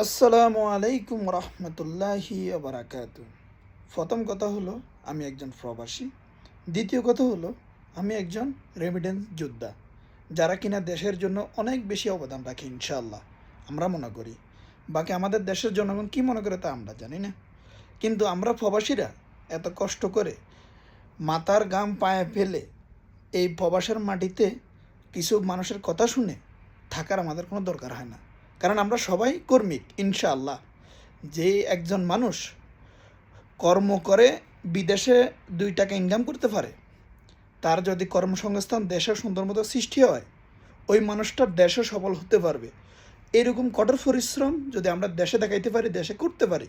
আসসালামু আলাইকুম রহমতুল্লাহি বারাকাত প্রথম কথা হলো, আমি একজন প্রবাসী। দ্বিতীয় কথা হলো, আমি একজন রেমিডেন্স যোদ্ধা, যারা কিনা দেশের জন্য অনেক বেশি অবদান রাখে ইনশাল্লাহ আমরা মনে করি। বাকি আমাদের দেশের জনগণ কী মনে করে তা আমরা জানি না। কিন্তু আমরা প্রবাসীরা এত কষ্ট করে মাতার গাম পায়ে ফেলে এই প্রবাসের মাটিতে কিছু মানুষের কথা শুনে থাকার আমাদের কোনো দরকার হয় না। কারণ আমরা সবাই কর্মিক ইনশাআল্লাহ। যে একজন মানুষ কর্ম করে বিদেশে দুই টাকা ইনকাম করতে পারে, তার যদি কর্মসংস্থান দেশে সুন্দর মতো সৃষ্টি হয়, ওই মানুষটার দেশে সফল হতে পারবে। এরকম কঠোর পরিশ্রম যদি আমরা দেশে দেখাইতে পারি, দেশে করতে পারি,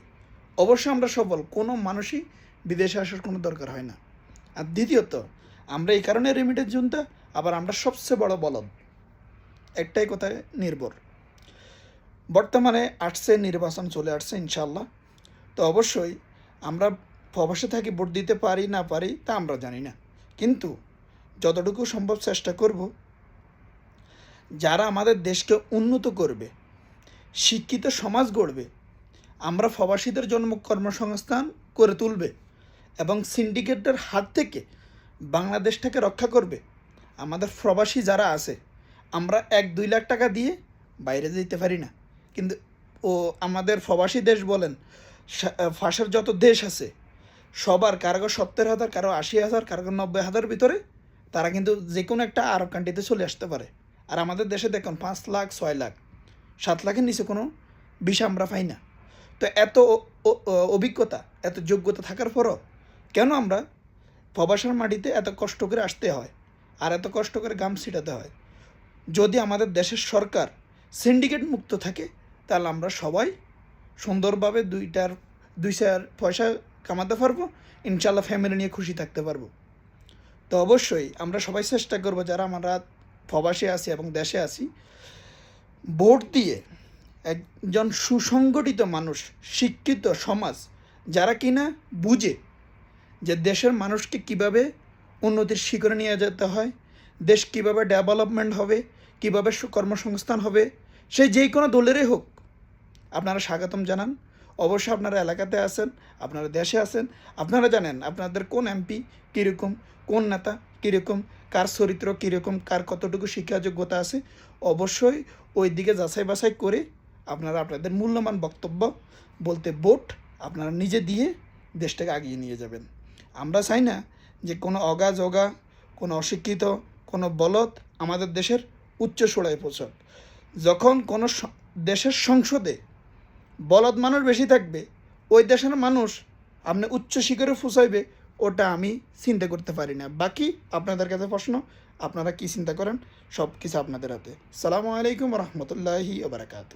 অবশ্যই আমরা সফল। কোনো মানুষই বিদেশে আসার কোনো দরকার হয় না। আর দ্বিতীয়ত, আমরা এই কারণে রেমিটের জুনটা আবার আমরা সবচেয়ে বড় বলদ। একটাই কথায় নির্ভর। বর্তমানে আসছে নির্বাচন চলে আসছে ইনশাল্লাহ তো অবশ্যই আমরা প্রবাসে থাকি, ভোট দিতে পারি, না পারি, তা আমরা জানি না। কিন্তু যতটুকু সম্ভব চেষ্টা করব, যারা আমাদের দেশকে উন্নত করবে, শিক্ষিত সমাজ গড়বে, আমরা প্রবাসীদের জন্ম কর্মসংস্থান করে তুলবে এবং সিন্ডিকেটের হাত থেকে বাংলাদেশটাকে রক্ষা করবে, আমাদের প্রবাসী যারা আছে, আমরা এক দুই লাখ টাকা দিয়ে বাইরে যেতে পারি না। কিন্তু ও আমাদের প্রবাসী দেশ বলেন ফাঁসের যত দেশ আছে, সবার কারও সত্তর হাজার, কারও আশি হাজার, কারও নব্বই হাজার ভিতরে তারা কিন্তু যে কোনো একটা আরব কান্ট্রিতে চলে আসতে পারে। আর আমাদের দেশে দেখুন, পাঁচ লাখ, ছয় লাখ, সাত লাখের নিচে কোনো বিষয় আমরা পাই না। তো এত অভিজ্ঞতা, এত যোগ্যতা থাকার পরও কেন আমরা প্রবাসের মাটিতে এত কষ্ট করে আসতে হয় আর এত কষ্ট করে গাম ছিটাতে হয়? যদি আমাদের দেশের সরকার সিন্ডিকেট মুক্ত থাকে তাহলে আমরা সবাই সুন্দরভাবে দুইটার, দুই চার পয়সা কামাতে পারব ইনশাল্লাহ ফ্যামিলি নিয়ে খুশি থাকতে পারব। তো অবশ্যই আমরা সবাই চেষ্টা করব যারা আমরা প্রবাসে আছি এবং দেশে আছি, ভোট দিয়ে একজন সুসংগঠিত মানুষ, শিক্ষিত সমাজ, যারা কিনা বুঝে যে দেশের মানুষকে কীভাবে উন্নতির শিখরে নিয়ে যেতে হয়, দেশ কীভাবে ডেভেলপমেন্ট হবে, কীভাবে কর্মসংস্থান হবে, সে যেই কোনো দলেরই হোক আপনারা স্বাগতম জানান। অবশ্যই আপনারা এলাকাতে আছেন, আপনারা দেশে আছেন, আপনারা জানেন আপনাদের কোন এমপি কীরকম, কোন নেতা কীরকম, কার চরিত্র কীরকম, কার কতটুকু শিক্ষা যোগ্যতা আছে, অবশ্যই ওই দিকে যাচাই বাছাই করে আপনারা আপনাদের মূল্যবান বক্তব্য বলতে ভোট আপনারা নিজে দিয়ে দেশটাকে আগিয়ে নিয়ে যাবেন। আমরা চাই না যে কোনো অগা কোনো অশিক্ষিত, কোনো বলদ আমাদের দেশের উচ্চ সোড়ায় পৌঁছক। যখন কোনো দেশের সংসদে বলদ মানুষ বেশি থাকবে, ওই দেশের মানুষ আপনি উচ্চ শিখরে ফুসাইবে, ওটা আমি চিন্তা করতে পারি না। বাকি আপনাদের কাছে প্রশ্ন, আপনারা কি চিন্তা করেন? সব কিছু আপনাদের হাতে। সালামু আলাইকুম রহমতুল্লাহি ওবরাকাতু